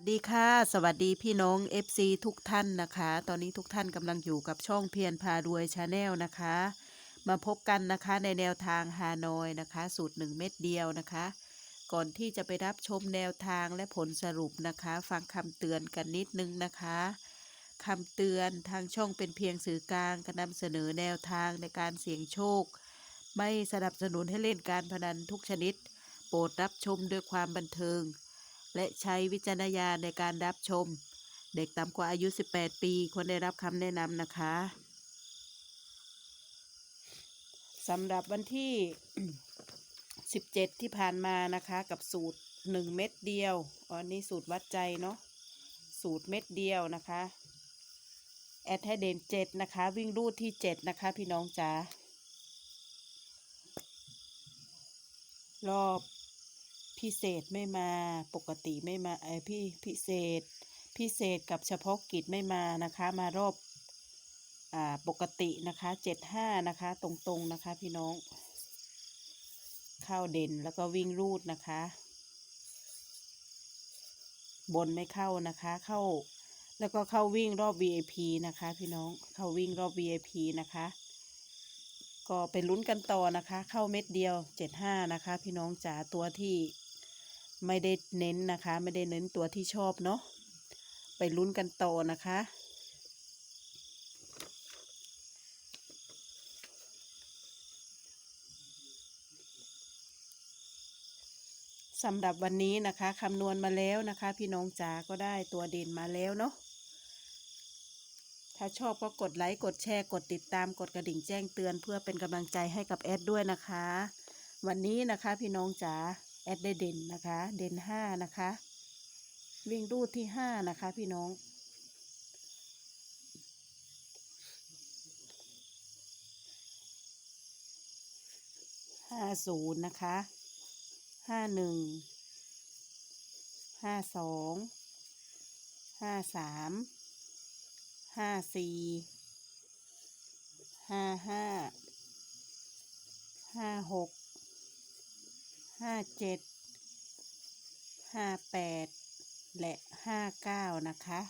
สวัสดีค่ะ สวัสดีพี่น้อง FC ทุกท่านนะคะ ตอนนี้ทุกท่านกำลังอยู่กับช่องเพียรพารวยชาแนลนะคะ มาพบกันนะคะในแนวทางฮานอยนะคะ สูตร 1 เม็ดเดียวนะคะ ก่อนที่จะไปรับชมแนวทางและผลสรุปนะคะ ฟังคำเตือนกันนิดนึงนะคะคำเตือนทางช่องเป็นเพียงสื่อกลางการนำเสนอแนวทางในการเสี่ยงโชค ไม่สนับสนุนให้เล่นการพนันทุกชนิด โปรดรับชมด้วยความบันเทิง และใช้วิจารณญาณในการรับชม เด็กต่ำกว่าอายุ 18 ปีควรได้รับคำแนะนำนะคะสำหรับวันที่ 17 ที่ผ่านมานะคะ กับสูตร 1 เม็ดเดียวอันนี้สูตรวัดใจเนาะสูตรเม็ดเดียวนะคะ แอดให้เด่น7นะคะ วิ่งรูดที่ 7 นะคะ พี่น้องจ๋ารอบ พิเศษไม่มา ปกติไม่มาไอพี่พิเศษ พิเศษกับเฉพาะกิจไม่มานะคะ มารอบอ่าปกตินะคะเจ็ดห้านะคะ ตรงๆนะคะพี่น้อง เข้าเด่นแล้วก็วิ่งรูดนะคะ บนไม่เข้านะคะ เข้าแล้วก็เข้าวิ่งรอบ VIP นะคะ พี่น้องเข้าวิ่งรอบ VIP นะคะ ก็ไปลุ้นกันต่อนะคะ เข้าเม็ดเดียวเจ็ดห้านะคะ พี่น้องจ๋าตัวที่ ไม่ได้เน้นนะคะ ไม่ได้เน้นตัวที่ชอบเนาะไปลุ้นกันต่อนะคะ สำหรับวันนี้นะคะคำนวณมาแล้วนะคะ พี่น้องจ๋าก็ได้ตัวเด่นมาแล้วเนาะถ้าชอบก็กดไลค์ กดแชร์ กดติดตาม กดกระดิ่งแจ้งเตือน เพื่อเป็นกำลังใจให้กับแอดด้วยนะคะ วันนี้นะคะพี่น้องจ๋า แอดได้เด่นนะคะ เด่นห้านะคะ วิ่งรูดที่ห้านะคะ พี่น้องห้าศูนย์นะคะห้าหนึ่งห้าสองห้าสามห้าสี่ห้าห้าห้าหก ห้าเจ็ดห้าแปดและห้าเก้านะคะ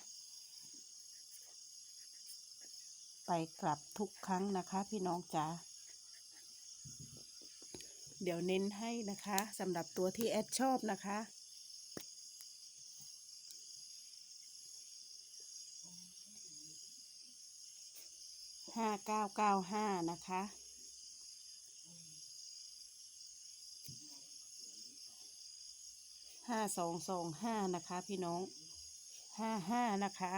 ไปกลับทุกครั้งนะคะ พี่น้องจ๋าเดี๋ยวเน้นให้นะคะสำหรับตัวที่แอดชอบนะคะห้าเก้าเก้าห้านะคะ ห้าสองสองห้านะคะ พี่น้องห้าห้านะคะ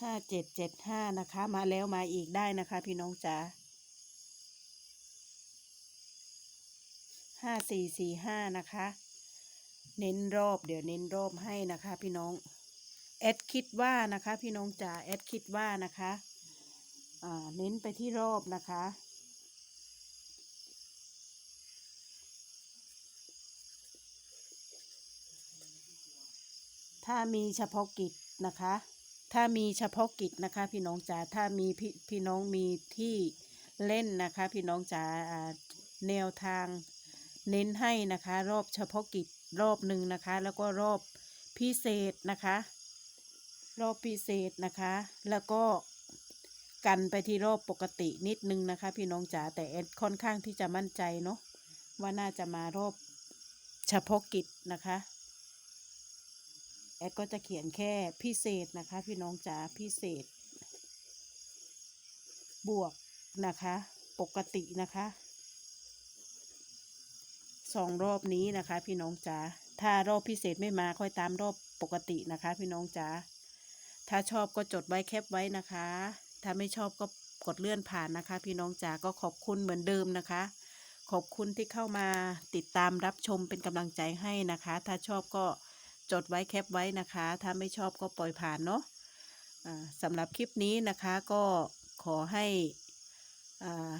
ห้าเจ็ดเจ็ดห้านะคะ มาแล้วมาอีกได้นะคะ พี่น้องจ๋าห้าสี่สี่ห้านะคะ เน้นรอบเดี๋ยวเน้นรอบให้นะคะ พี่น้องแอดคิดว่านะคะ พี่น้องจ๋าแอดคิดว่านะคะอ่าเน้นไปที่รอบนะคะ ถ้ามีเฉพาะกิจนะคะ ถ้ามีเฉพาะกิจนะคะ พี่น้องจ๋าถ้ามีพี่พี่น้องมีที่เล่นนะคะ พี่น้องจ๋าแนวทางเน้นให้นะคะ รอบเฉพาะกิจรอบหนึ่งนะคะ แล้วก็รอบพิเศษนะคะ รอบพิเศษนะคะ แล้วก็กันไปที่รอบปกตินิดนึงนะคะ พี่น้องจ๋าแต่ค่อนข้างที่จะมั่นใจเนาะว่าน่าจะมารอบเฉพาะกิจนะคะ แอดก็จะเขียนแค่พิเศษนะคะ พี่น้องจ๋าพิเศษ บวกนะคะ ปกตินะคะสองรอบนี้นะคะ พี่น้องจ๋าถ้ารอบพิเศษไม่มาค่อยตามรอบปกตินะคะ พี่น้องจ๋าถ้าชอบก็จดไว้แคปไว้นะคะ ถ้าไม่ชอบก็กดเลื่อนผ่านนะคะ พี่น้องจ๋าก็ขอบคุณเหมือนเดิมนะคะ ขอบคุณที่เข้ามาติดตามรับชมเป็นกำลังใจให้นะคะ ถ้าชอบก็ จดไว้แคปไว้นะคะ ถ้าไม่ชอบก็ปล่อยผ่านเนาะอ่าสำหรับคลิปนี้นะคะก็ขอให้อ่า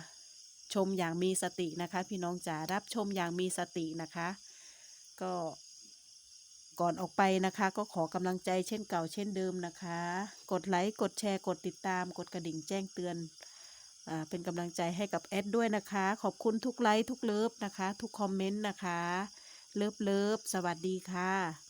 ชมอย่างมีสตินะคะ พี่น้องจ๋ารับชมอย่างมีสตินะคะ ก็ก่อนออกไปนะคะ ก็ขอกำลังใจเช่นเก่าเช่นเดิมนะคะ กดไลค์กดแชร์กดติดตาม กดกระดิ่งแจ้งเตือนเป็นกำลังใจให้กับแอดด้วยนะคะ ขอบคุณทุกไลค์ทุกเลิฟนะคะ ทุกคอมเมนต์นะคะ เลิฟเลิฟสวัสดีค่ะ